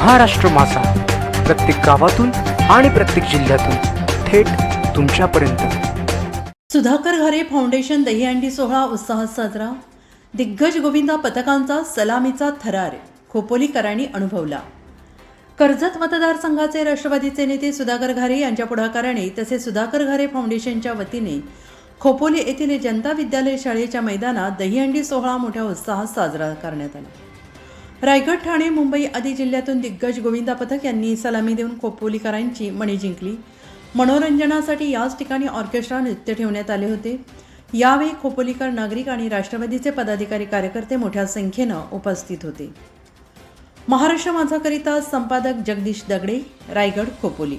महाराष्ट्र मासा प्रत्येक गावातून आणि प्रत्येक जिल्ह्यातून थेट तुमच्यापर्यंत. सुधाकर घारे फाउंडेशन दहीहंडी सोहळा उत्साहात साजरा. दिग्गज गोविंदा पथकांचा सलामीचा थरार. खोपोलीकरांनी अनुभवला. कर्जत मतदारसंघाचे राष्ट्रवादीचे नेते सुधाकर घारे यांच्या पुढाकाराने तसेच सुधाकर घारे फाउंडेशनच्या वतीने खोपोली येथील जनता विद्यालय शाळेच्या मैदानात दहीहंडी सोहळा मोठ्या उत्साहात साजरा करण्यात आला. रायगड ठाणे मुंबई आदी जिल्ह्यातून दिग्गज गोविंदा पथक यांनी सलामी देऊन खोपोलीकरांची मणी जिंकली. मनोरंजनासाठी याच ठिकाणी ऑर्केस्ट्रा नृत्य ठेवण्यात आले होते. यावेळी खोपोलीकर नागरिक आणि राष्ट्रवादीचे पदाधिकारी कार्यकर्ते मोठ्या संख्येनं उपस्थित होते. महाराष्ट्र माझाकरिता संपादक जगदीश दगडे रायगड खोपोली.